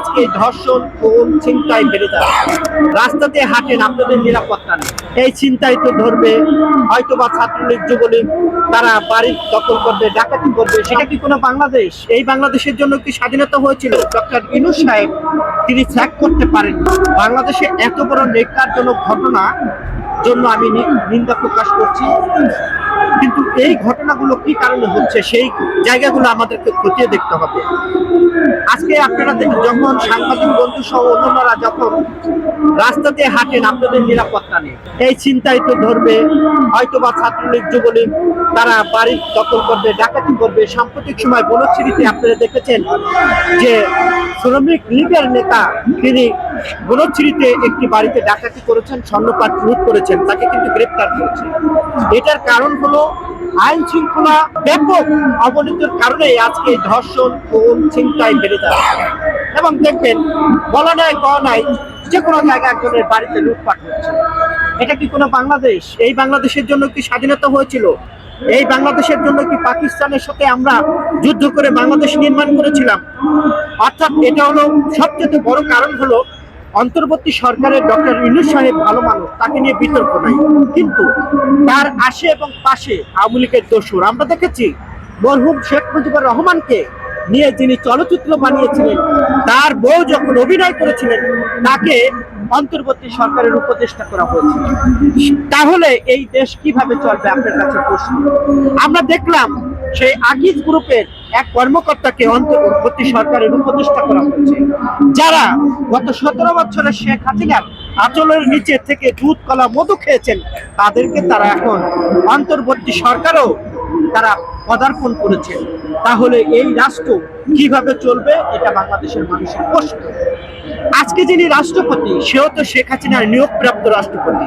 আজকে ধর্ষণ, খুন, ছিনতাই বেড়ে যাচ্ছে রাস্তাতে হাঁটেন আপনাদের নিরাপত্তা নেই। এই ছিনতাই তো ধরবে হয়তো বা ছাত্রলীগ, যুবলীগ, তারা বাড়ি দখল করবে, ডাকাতি করবে। সেটা কি কোনো বাংলাদেশ? এই বাংলাদেশের জন্য কি স্বাধীনতা হয়েছিল? ডক্টর ইনুস সাহেব, তিনি ত্যাগ করতে পারেন বাংলাদেশে এত বড় নেকারজনক ঘটনা জন্য আমি নিন্দা প্রকাশ করছি। কিন্তু এই ঘটনাগুলো কি কারণে হচ্ছে? সেই জায়গাগুলো আমাদেরকে খতিয়ে দেখতে হবে। আজকে আপনারা যখন সাংবাদিক বন্ধু সহ অন্যরা যখন রাস্তাতে হাঁটেন আপনাদের নিরাপত্তা নেই এই চিন্তায় তো ধরবে হয়তো বা ছাত্রলীগ, যুবলীগ, তারা বাড়ি দখল করবে, ডাকাতি করবে। সাম্প্রতিক সময় বনশ্রীতে আপনারা দেখেছেন যে শ্রমিক লীগের নেতা তিনি বনশ্রীতে একটি বাড়িতে ডাকাতি করেছেন স্বর্ণপাত লুট করেছেন, তাকে কিন্তু গ্রেপ্তার করেছে। এটার কারণ হলো আইন শৃঙ্খলা ব্যাপক অবনতির কারণে আজকে ধর্ষণ, খুন, ছিনতাই বেড়ে যাচ্ছে। এবং দেখবেন, বলা নাই কওয়া নাই যে কোনো জায়গায় একজনের বাড়িতে লুটপাট হচ্ছে। এটা কি কোনো বাংলাদেশ? এই বাংলাদেশের জন্য কি স্বাধীনতা হয়েছিল? এই বাংলাদেশের জন্য কি পাকিস্তানের সাথে আমরা যুদ্ধ করে বাংলাদেশ নির্মাণ করেছিলাম? অর্থাৎ এটা হলো সবচেয়ে বড় কারণ হলো অন্তর্বর্তী সরকারের ডক্টর ইনুস সাহেব ভালো মানুষ, তাকে নিয়ে বিতর্ক নাই। কিন্তু তার আশে এবং পাশে আওয়ামী লীগের দোষর আমরা দেখেছি মরহুম শেখ মুজিবুর রহমানকে নিয়ে যিনি চলচ্চিত্র বানিয়েছিলেন, তার বউ যখন অভিনয় করেছিলেন, তাকে অন্তর্বর্তী সরকারের উপদেষ্টা করা হয়েছিল তাহলে এই দেশ কীভাবে চলবে, আপনার কাছে প্রশ্ন। আমরা দেখলাম সেই আগিজ গ্রুপের এক কর্মকর্তাকে অন্তর্বর্তী সরকারের উপদেষ্টা করা হয়েছে। যারা গত সতেরো বছরের শেখ হাসিনার আচলের নিচে থেকে দুধ, কলা, মধু খেয়েছেন, তাদেরকে তারা এখন অন্তর্বর্তী সরকারও তারা পদার্পণ করেছে। তাহলে এই রাষ্ট্র কীভাবে চলবে, এটা বাংলাদেশের মানুষের প্রশ্ন। আজকে যিনি রাষ্ট্রপতি, সেও তো শেখ হাসিনার নিয়োগপ্রাপ্ত রাষ্ট্রপতি।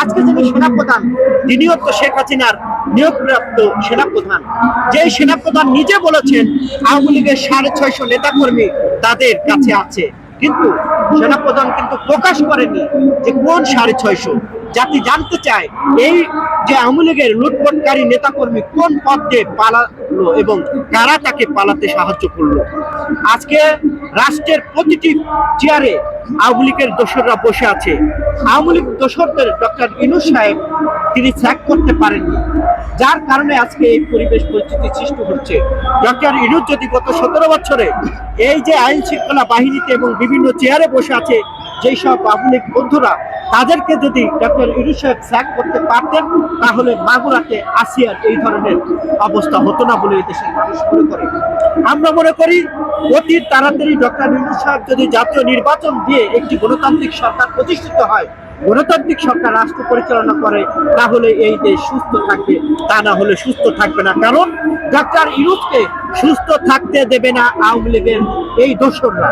আজকে যিনি সেনাপ্রধান, তিনিও তো শেখ হাসিনার নিয়োগপ্রাপ্ত সেনাপ্রধান। যেই সেনাপ্রধান নিজে বলেছেন, আওয়ামী লীগের সাড়ে ছয়শো নেতাকর্মী তাদের কাছে আছে। কিন্তু সেনাপ্রধান কিন্তু প্রকাশ করেনি যে কোন সাড়ে ছয়শো। জাতি জানতে চায়, এই যে আওয়ামী লীগের লুটপাটকারী নেতাকর্মী কোন পথ পালালো এবং কারা তাকে পালাতে সাহায্য করল। আজকে রাষ্ট্রের প্রতিটি চেয়ারে আওয়ামী লীগের দোসররা বসে আছে। আওয়ামী লীগ দোসরদের ডক্টর ইনুস সাহেব, তিনি ত্যাগ করতে পারেননি। যার কারণে আজকে এই পরিবেশ পরিস্থিতি সৃষ্টি হচ্ছে। ডক্টর ইনুস যদি গত সতেরো বছরে এই যে আইন শৃঙ্খলা বাহিনীতে এবং বিভিন্ন চেয়ারে বসে আছে যেই সব আওয়ামী বন্ধুরা, তাদেরকে যদি ডক্টর ইনুস সাহেব ত্যাগ করতে পারতেন, তাহলে মাগুরাতে আসিয়ার এই ধরনের অবস্থা হতো না বলে এই দেশের মানুষ মনে করে। আমরা মনে করি, অতি তাড়াতাড়ি ডক্টর ইনুস সাহেব যদি জাতীয় নির্বাচন দিয়ে একটি গণতান্ত্রিক সরকার প্রতিষ্ঠিত হয় গণতান্ত্রিক সরকার রাষ্ট্র পরিচালনা করে, তাহলে এই দেশ সুস্থ থাকবে, তা না হলে সুস্থ থাকবে না। কারণ ডাক্তার ইনুসকে সুস্থ থাকতে দেবে না আওয়ামী লীগের এই দোসররা